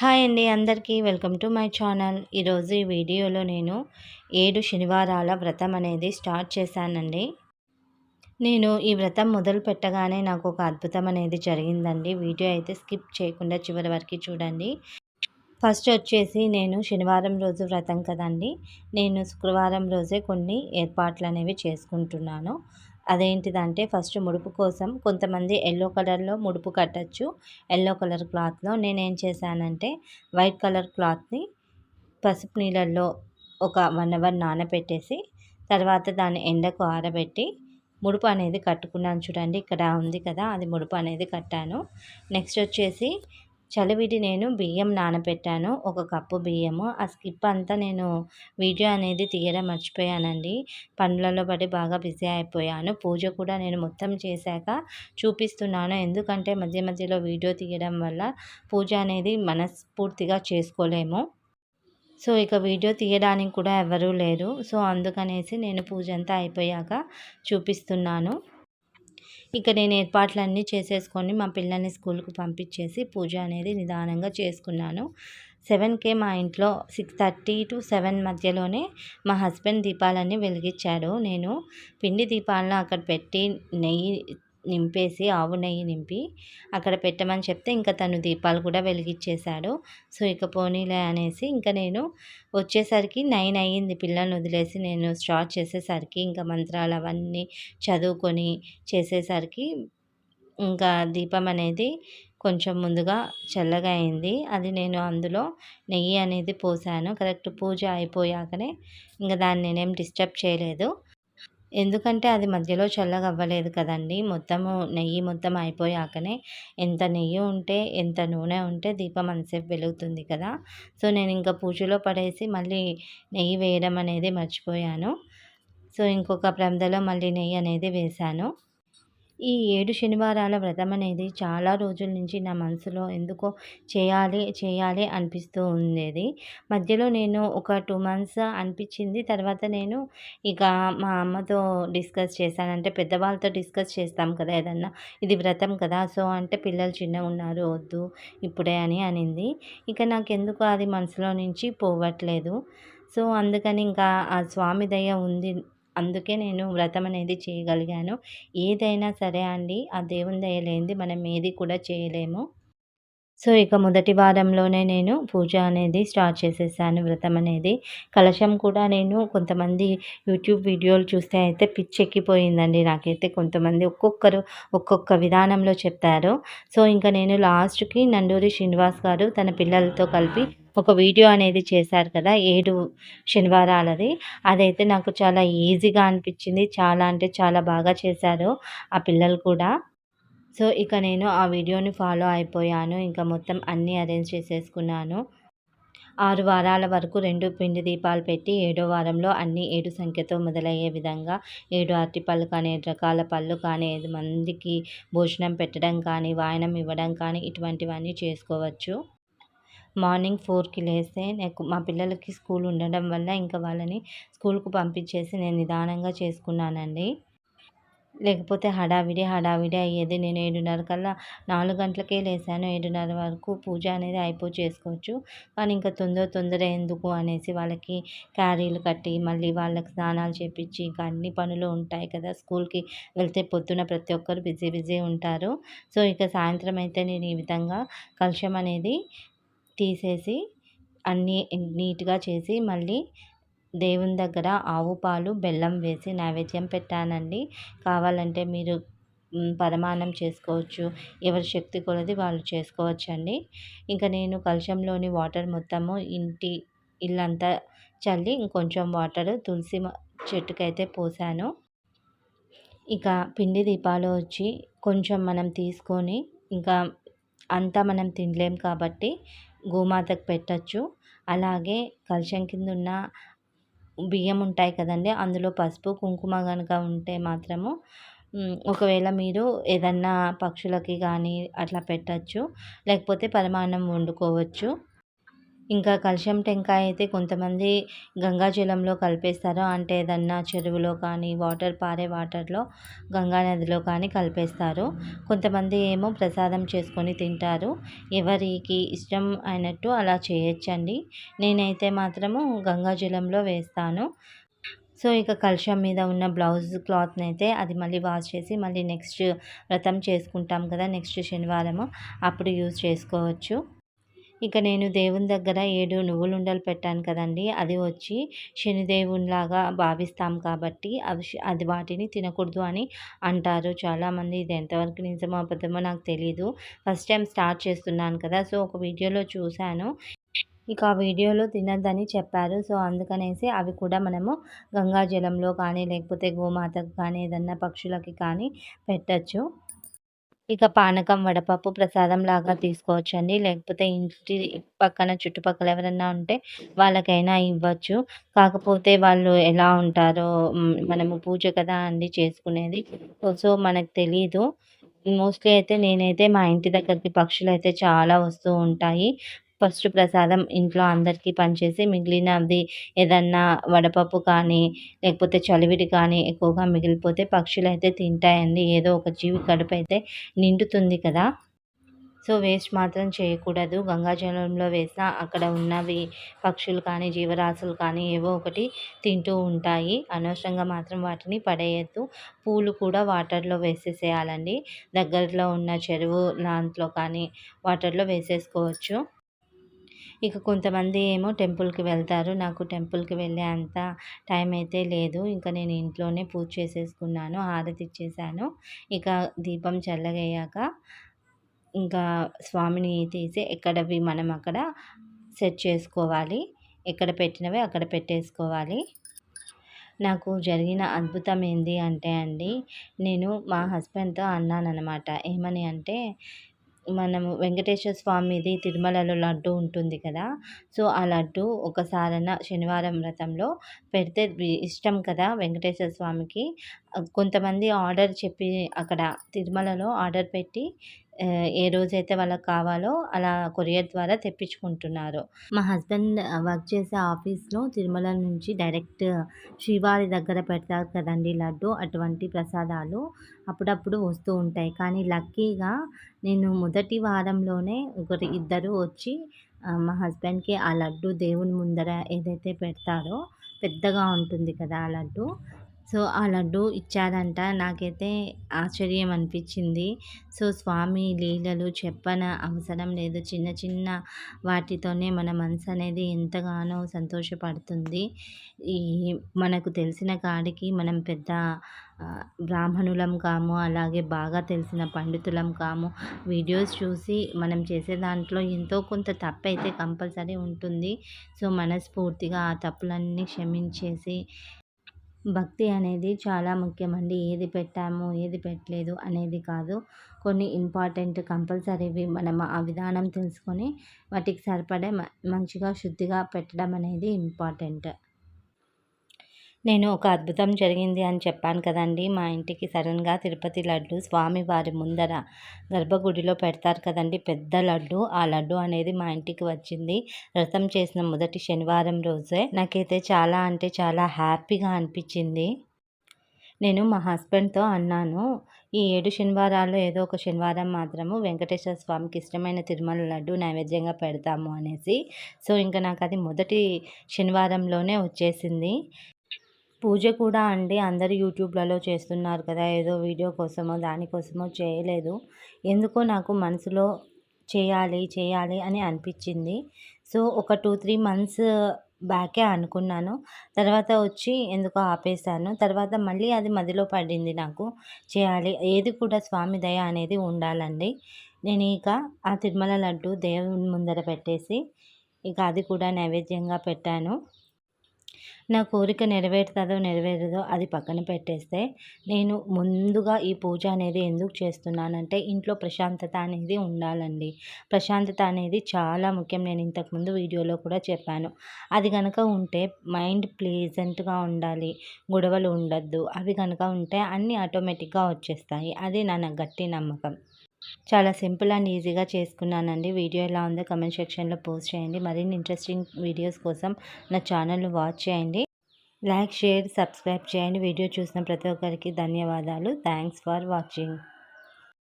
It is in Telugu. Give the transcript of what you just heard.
హాయ్ అండి అందరికీ వెల్కమ్ టు మై ఛానల్. ఈరోజు ఈ వీడియోలో నేను ఏడు శనివారాల వ్రతం అనేది స్టార్ట్ చేశానండి. నేను ఈ వ్రతం మొదలు పెట్టగానే నాకు ఒక అద్భుతం అనేది జరిగిందండి. వీడియో అయితే స్కిప్ చేయకుండా చివరి వరకు చూడండి. ఫస్ట్ వచ్చేసి నేను శనివారం రోజు వ్రతం కదండి. నేను శుక్రవారం రోజే కొన్ని ఏర్పాట్లు అనేవి చేసుకుంటున్నాను. అదేంటిదంటే ఫస్ట్ ముడుపు కోసం కొంతమంది ఎల్లో కలర్లో ముడుపు కట్టచ్చు. ఎల్లో కలర్ క్లాత్లో నేనేం చేశానంటే వైట్ కలర్ క్లాత్ని పసుపు నీళ్ళల్లో ఒక వన్ అవర్ నానబెట్టేసి తర్వాత దాన్ని ఎండకు ఆరబెట్టి ముడుపు అనేది కట్టుకున్నాను చూడండి. ఇక్కడ ఉంది కదా అది ముడుపు అనేది కట్టాను. నెక్స్ట్ వచ్చేసి చలివిడి నేను బియ్యం నానబెట్టాను. ఒక కప్పు బియ్యము. ఆ స్కిప్ అంతా నేను వీడియో అనేది తీయడం మర్చిపోయానండి. పనులలో పడి బాగా బిజీ అయిపోయాను. పూజ కూడా నేను మొత్తం చేశాక చూపిస్తున్నాను. ఎందుకంటే మధ్య మధ్యలో వీడియో తీయడం వల్ల పూజ అనేది మనస్ఫూర్తిగా చేసుకోలేము. సో ఇక వీడియో తీయడానికి కూడా ఎవరూ లేరు. సో అందుకనేసి నేను పూజ అంతా అయిపోయాక చూపిస్తున్నాను. ఇక నేను ఏర్పాట్లన్నీ చేసేసుకొని మా పిల్లల్ని స్కూల్కి పంపించేసి పూజ అనేది నిదానంగా చేసుకున్నాను. సెవెన్కే మా ఇంట్లో సిక్స్ థర్టీ టు సెవెన్ మధ్యలోనే మా హస్బెండ్ దీపాలన్నీ వెలిగించాడు. నేను పిండి దీపాలను అక్కడ పెట్టి నెయ్యి నింపేసి ఆవు నెయ్యి నింపి అక్కడ పెట్టమని చెప్తే ఇంకా తను దీపాలు కూడా వెలిగించేశాడు. సో ఇక పోనీలే అనేసి ఇంకా నేను వచ్చేసరికి నైన్ అయ్యింది. పిల్లల్ని వదిలేసి నేను స్టార్ట్ చేసేసరికి ఇంకా మంత్రాలు అవన్నీ చదువుకొని చేసేసరికి ఇంకా దీపం అనేది కొంచెం ముందుగా చల్లగా అయింది. అది నేను అందులో నెయ్యి అనేది పోసాను. కరెక్ట్ పూజ అయిపోయాకనే ఇంకా దాన్ని నేనేం డిస్టర్బ్ చేయలేదు. ఎందుకంటే అది మధ్యలో చల్లగా అవ్వలేదు కదండి. మొత్తము నెయ్యి మొత్తం అయిపోయాకనే ఎంత నెయ్యి ఉంటే ఎంత నూనె ఉంటే దీపం అంతసేపు వెలుగుతుంది కదా. సో నేను ఇంకా పూజలో పడేసి మళ్ళీ నెయ్యి వేయడం అనేది మర్చిపోయాను. సో ఇంకొక ప్రమిదలో మళ్ళీ నెయ్యి అనేది వేశాను. ఈ ఏడు శనివారాల వ్రతం అనేది చాలా రోజుల నుంచి నా మనసులో ఎందుకో చేయాలి చేయాలి అనిపిస్తూ ఉండేది. మధ్యలో నేను ఒక టూ మంత్స్ అనిపించింది. తర్వాత నేను ఇక మా అమ్మతో డిస్కస్ చేశాను. అంటే పెద్దవాళ్ళతో డిస్కస్ చేస్తాం కదా ఏదన్నా ఇది వ్రతం కదా సో అంటే పిల్లలు చిన్నగా ఉన్నారు వద్దు ఇప్పుడే అని అనింది. ఇక నాకు ఎందుకు అది మనసులో నుంచి పోవట్లేదు. సో అందుకని ఇంకా ఆ స్వామి దయ ఉంది అందుకే నేను వ్రతం అనేది చేయగలిగాను. ఏదైనా సరే అండి ఆ దేవుని దయలేంది మనం ఏది కూడా చేయలేము. సో ఇక మొదటి వారంలోనే నేను పూజ అనేది స్టార్ట్ చేసేసాను వ్రతం అనేది. కలశం కూడా నేను కొంతమంది యూట్యూబ్ వీడియోలు చూస్తే అయితే పిచ్చెక్కిపోయిందండి నాకైతే కొంతమంది ఒక్కొక్కరు ఒక్కొక్క విధానంలో చెప్పారు. సో ఇంకా నేను లాస్ట్కి నండూరి శ్రీనివాస్ గారు తన పిల్లలతో కలిపి ఒక వీడియో అనేది చేశారు కదా ఏడు శనివారాలది. అదైతే నాకు చాలా ఈజీగా అనిపించింది. చాలా అంటే చాలా బాగా చేశారు ఆ పిల్లలు కూడా. సో ఇక నేను ఆ వీడియోని ఫాలో అయిపోయాను. ఇంకా మొత్తం అన్నీ అరేంజ్ చేసేసుకున్నాను. ఆరు వారాల వరకు రెండు పిండి దీపాలు పెట్టి ఏడో వారంలో అన్ని ఏడు సంఖ్యతో మొదలయ్యే విధంగా ఏడు అరటి పళ్ళు కానీ ఏడు రకాల పళ్ళు కానీ ఐదు మందికి భోజనం పెట్టడం కానీ వాయనం ఇవ్వడం కానీ ఇటువంటివన్నీ చేసుకోవచ్చు. మార్నింగ్ ఫోర్కి లేస్తే నాకు మా పిల్లలకి స్కూల్ ఉండడం వల్ల ఇంకా వాళ్ళని స్కూల్కు పంపించేసి నేను నిదానంగా చేసుకున్నానండి. లేకపోతే హడావిడి హడావిడి అయ్యేది. నేను ఏడున్నర కల్లా నాలుగు గంటలకే లేసాను. ఏడున్నర వరకు పూజ అనేది అయిపో చేసుకోవచ్చు. కానీ ఇంకా తొందర తొందర ఎందుకు అనేసి వాళ్ళకి క్యారీలు కట్టి మళ్ళీ వాళ్ళకి స్నానాలు చేపించి ఇంకా అన్ని పనులు ఉంటాయి కదా స్కూల్కి వెళ్తే పొద్దున ప్రతి ఒక్కరు బిజీ బిజీ ఉంటారు. సో ఇక సాయంత్రం అయితే నేను ఈ విధంగా కలుషం అనేది తీసేసి అన్నీ నీట్గా చేసి మళ్ళీ దేవుని దగ్గర ఆవు పాలు బెల్లం వేసి నైవేద్యం పెట్టానండి. కావాలంటే మీరు పరమాన్నం చేసుకోవచ్చు. ఎవరి శక్తి కొలది వాళ్ళు చేసుకోవచ్చండి. ఇంకా నేను కలశంలోని వాటర్ మొత్తము ఇంటి ఇల్లంతా చల్లి ఇంకొంచెం వాటర్ తులసి చెట్టుకైతే పోసాను. ఇక పిండి దీపాలు వచ్చి కొంచెం మనం తీసుకొని ఇంకా అంతా మనం తినలేం కాబట్టి గోమాతకు పెట్టచ్చు. అలాగే కలశం కింద ఉన్న బియ్యం ఉంటాయి కదండి అందులో పసుపు కుంకుమ కనుక ఉంటే మాత్రము. ఒకవేళ మీరు ఏదన్నా పక్షులకి కానీ అట్లా పెట్టచ్చు. లేకపోతే పరమాన్నం వండుకోవచ్చు. ఇంకా కలశం టెంకాయ అయితే కొంతమంది గంగాజలంలో కలిపేస్తారు. అంటే ఏదన్నా చెరువులో కానీ వాటర్ పారే వాటర్లో గంగా నదిలో కానీ కలిపేస్తారు. కొంతమంది ఏమో ప్రసాదం చేసుకొని తింటారు. ఎవరికి ఇష్టం అయినట్టు అలా చేయొచ్చండి. నేనైతే మాత్రము గంగాజలంలో వేస్తాను. సో ఇక కలుషం మీద ఉన్న బ్లౌజ్ క్లాత్ని అయితే అది మళ్ళీ వాష్ చేసి మళ్ళీ నెక్స్ట్ వ్రతం చేసుకుంటాం కదా నెక్స్ట్ శనివారము అప్పుడు యూజ్ చేసుకోవచ్చు. ఇక నేను దేవుని దగ్గర ఏడు నువ్వులు ఉండలు పెట్టాను కదండి అది వచ్చి శనిదేవునిలాగా భావిస్తాం కాబట్టి అవి అది వాటిని తినకూడదు అని అంటారు. చాలామంది ఇది ఎంతవరకు నిజమో అబద్ధమో నాకు తెలియదు ఫస్ట్ టైం స్టార్ట్ చేస్తున్నాను కదా సో ఒక వీడియోలో చూశాను. ఇక ఆ వీడియోలో తినద్దని చెప్పారు. సో అందుకనేసి అవి కూడా మనము గంగాజలంలో కానీ లేకపోతే గోమాతకు కానీ ఏదన్నా పక్షులకి కానీ పెట్టచ్చు. ఇక పానకం వడపప్పు ప్రసాదం లాగా తీసుకోవచ్చండి. లేకపోతే ఇంటి పక్కన చుట్టుపక్కల ఎవరన్నా ఉంటే వాళ్ళకైనా ఇవ్వచ్చు. కాకపోతే వాళ్ళు ఎలా ఉంటారో మనము పూజ కదా అండి చేసుకునేది. సో మనకు తెలీదు. మోస్ట్లీ అయితే నేనైతే మా ఇంటి దగ్గరికి పక్షులు అయితే చాలా వస్తూ ఉంటాయి. ఫస్ట్ ప్రసాదం ఇంట్లో అందరికీ పంచేసి మిగిలినది ఏదన్నా వడపప్పు కానీ లేకపోతే చలివిడి కానీ ఎక్కువగా మిగిలిపోతే పక్షులు అయితే తింటాయండి. ఏదో ఒక జీవి కడుపు అయితే నిండుతుంది కదా. సో వేస్ట్ మాత్రం చేయకూడదు. గంగాజలంలో వేసినా అక్కడ ఉన్నవి పక్షులు కానీ జీవరాశులు కానీ ఏవో ఒకటి తింటూ ఉంటాయి. అనవసరంగా మాత్రం వాటిని పడేయద్దు. పూలు కూడా వాటర్లో వేసేసేయాలండి. దగ్గరలో ఉన్న చెరువు దాంట్లో కానీ వాటర్లో వేసేసుకోవచ్చు. ఇక కొంతమంది ఏమో టెంపుల్కి వెళ్తారు. నాకు టెంపుల్కి వెళ్ళే అంత టైం అయితే లేదు. ఇంకా నేను ఇంట్లోనే పూజ చేసేసుకున్నాను హారతి ఇచ్చేసాను. ఇక దీపం చల్లగయ్యాక ఇంకా స్వామిని తీసి ఎక్కడవి మనం అక్కడ సెట్ చేసుకోవాలి. ఎక్కడ పెట్టినవి అక్కడ పెట్టేసుకోవాలి. నాకు జరిగిన అద్భుతం ఏంటి అంటే అండి నేను మా హస్బెండ్తో అన్నాను అనమాట ఏమని అంటే మనము వెంకటేశ్వర స్వామిది తిరుమలలో లడ్డు ఉంటుంది కదా. సో ఆ లడ్డు ఒకసారన్న శనివారం వ్రతంలో పెడితే ఇష్టం కదా వెంకటేశ్వర స్వామికి. కొంతమంది ఆర్డర్ చెప్పి అక్కడ తిరుమలలో ఆర్డర్ పెట్టి ఏ రోజైతే వాళ్ళకి కావాలో అలా కొరియర్ ద్వారా తెప్పించుకుంటున్నారు. మా హస్బెండ్ వర్క్ చేసే ఆఫీస్లో తిరుమల నుంచి డైరెక్ట్ శ్రీవారి దగ్గర పెడతారు కదండి లడ్డు అటువంటి ప్రసాదాలు. అప్పుడప్పుడు వస్తూ ఉంటాయి. కానీ లక్కీగా నేను మొదటి వారంలోనే ఒకటి ఇద్దరు వచ్చి మా హస్బెండ్కి ఆ లడ్డు దేవుని ముందర ఏదైతే పెడతారో పెద్దగా ఉంటుంది కదా ఆ లడ్డు. సో ఆ లడ్డు ఇచ్చారంట. నాకైతే ఆశ్చర్యం అనిపించింది. సో స్వామి లీలలు చెప్పన అవసరం లేదు. చిన్న చిన్న వాటితోనే మన మనసు అనేది ఎంతగానో సంతోషపడుతుంది. ఈ మనకు తెలిసిన కాడికి మనం పెద్ద బ్రాహ్మణులం కాము అలాగే బాగా తెలిసిన పండితులం కాము. వీడియోస్ చూసి మనం చేసే దాంట్లో ఎంతో కొంత తప్పు అయితే కంపల్సరీ ఉంటుంది. సో మనస్ఫూర్తిగా ఆ తప్పులన్నీ క్షమించేసి భక్తి అనేది చాలా ముఖ్యమండి. ఏది పెట్టాము ఏది పెట్టలేదు అనేది కాదు. కొన్ని ఇంపార్టెంట్ కంపల్సరీవి మనం ఆ విధానం తెలుసుకొని వాటికి సరిపడే మంచిగా శుద్ధిగా పెట్టడం అనేది ఇంపార్టెంట్. నేను ఒక అద్భుతం జరిగింది అని చెప్పాను కదండి. మా ఇంటికి సడన్గా తిరుపతి లడ్డు స్వామివారి ముందర గర్భగుడిలో పెడతారు కదండి. పెద్ద లడ్డు. ఆ లడ్డు అనేది మా ఇంటికి వచ్చింది. వ్రతం చేసిన మొదటి శనివారం రోజే. నాకైతే చాలా అంటే చాలా హ్యాపీగా అనిపించింది. నేను మా హస్బెండ్తో అన్నాను ఈ ఏడు శనివారాల్లో ఏదో ఒక శనివారం మాత్రము వెంకటేశ్వర స్వామికి ఇష్టమైన తిరుమల లడ్డు నైవేద్యంగా పెడతాము అనేసి. సో ఇంకా నాకు అది మొదటి శనివారంలోనే వచ్చేసింది. పూజ కూడా అండి. అందరు యూట్యూబ్లలో చేస్తున్నారు కదా ఏదో వీడియో కోసమో దానికోసమో చేయలేదు. ఎందుకో నాకు మనసులో చేయాలి చేయాలి అని అనిపించింది. సో ఒక టూ త్రీ మంత్స్ బ్యాకే అనుకున్నాను. తర్వాత వచ్చి ఎందుకో ఆపేశాను. తర్వాత మళ్ళీ అది మదిలో పడింది నాకు. చేయాలి ఏది కూడా స్వామి దయ అనేది ఉండాలండి. నేను ఇక ఆ తిరుమల లడ్డు దేవుని ముందర పెట్టేసి ఇక అది కూడా నైవేద్యంగా పెట్టాను. నా కోరిక నెరవేరుతుందో నెరవేరదో అది పక్కన పెట్టేస్తే నేను ముందుగా ఈ పూజ అనేది ఎందుకు చేస్తున్నానంటే ఇంట్లో ప్రశాంతత అనేది ఉండాలండి. ప్రశాంతత అనేది చాలా ముఖ్యం. నేను ఇంతకుముందు వీడియోలో కూడా చెప్పాను. అది కనుక ఉంటే మైండ్ ప్లీజెంట్గా ఉండాలి. గొడవలు ఉండద్దు. అవి కనుక ఉంటే అన్నీ ఆటోమేటిక్గా వచ్చేస్తాయి. అది నా గట్టి నమ్మకం. చాలా సింపుల్ అండ్ ఈజీగా చేసుకున్నానండి. వీడియో ఎలా ఉందో కమెంట్ సెక్షన్లో పోస్ట్ చేయండి. మరిన్ని ఇంట్రెస్టింగ్ వీడియోస్ కోసం నా ఛానల్ను వాచ్ చేయండి. లైక్ షేర్ సబ్స్క్రైబ్ చేయండి. వీడియో చూసిన ప్రతి ఒక్కరికి ధన్యవాదాలు. Thanks for watching.